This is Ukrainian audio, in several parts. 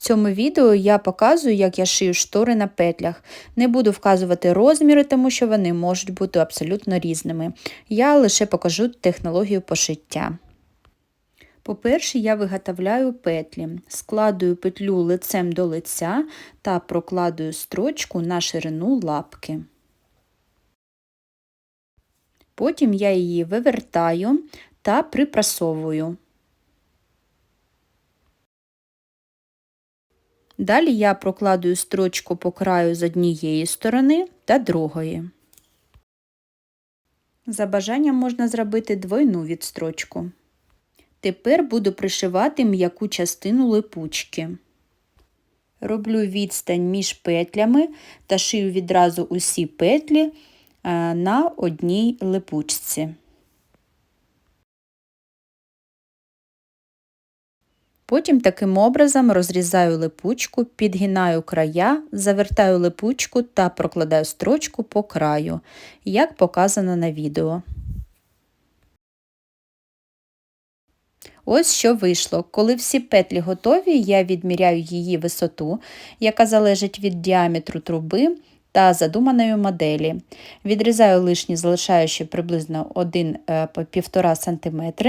цьому відео я показую, як я шию штори на петлях. Не буду вказувати розміри, тому що вони можуть бути абсолютно різними. Я лише покажу технологію пошиття. По-перше, я виготовляю петлі, складую петлю лицем до лиця та прокладую строчку на ширину лапки. Потім я її вивертаю та припрасовую. Далі я прокладую строчку по краю з однієї сторони та другої. За бажанням можна зробити двойну відстрочку. Тепер буду пришивати м'яку частину липучки. Роблю відстань між петлями та шию відразу усі петлі на одній липучці. Потім таким образом розрізаю липучку, підгинаю края, завертаю липучку та прокладаю строчку по краю, як показано на відео. Ось що вийшло. Коли всі петлі готові, я відміряю її висоту, яка залежить від діаметру труби та задуманої моделі. Відрізаю лишні, залишаючи приблизно 1-1,5 см.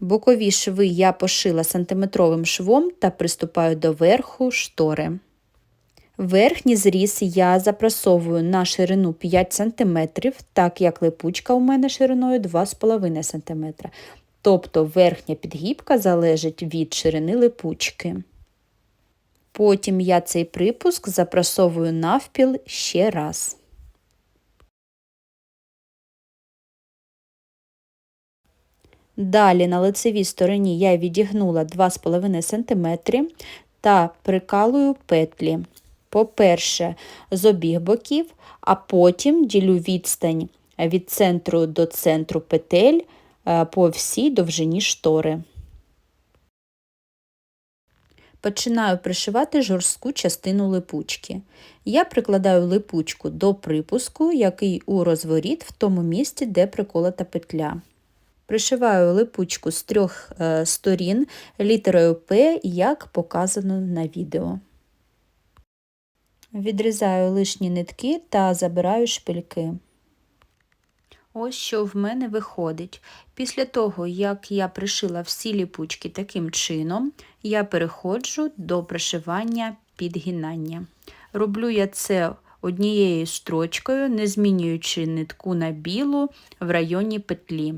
Бокові шви я пошила сантиметровим швом та приступаю до верху штори. Верхній зріз я запрасовую на ширину 5 см, так як липучка у мене шириною 2,5 см. Тобто верхня підгібка залежить від ширини липучки. Потім я цей припуск запрасовую навпіл ще раз. Далі на лицевій стороні я відігнула 2,5 см та прикалую петлі. По-перше, з обіх боків, а потім ділю відстань від центру до центру петель е, по всій довжині штори. Починаю пришивати жорстку частину липучки. Я прикладаю липучку до припуску, який у розворіт в тому місці, де приколота петля. Пришиваю липучку з трьох е, сторін літерою П, як показано на відео. Відрізаю лишні нитки та забираю шпильки. Ось що в мене виходить. Після того, як я пришила всі ліпучки таким чином, я переходжу до пришивання підгинання. Роблю я це однією строчкою, не змінюючи нитку на білу в районі петлі.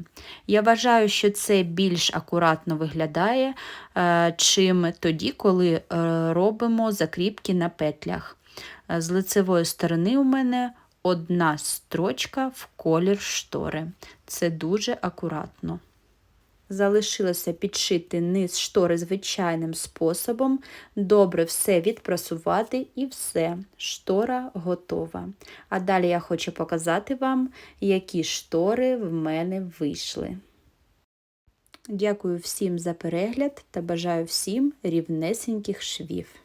Я вважаю, що це більш акуратно виглядає, е, чим тоді, коли е, робимо закріпки на петлях. Е, з лицевої сторони у мене одна строчка в колір штори. Це дуже акуратно. Залишилося підшити низ штори звичайним способом, добре все відпрасувати і все, штора готова. А далі я хочу показати вам, які штори в мене вийшли. Дякую всім за перегляд та бажаю всім рівнесеньких швів.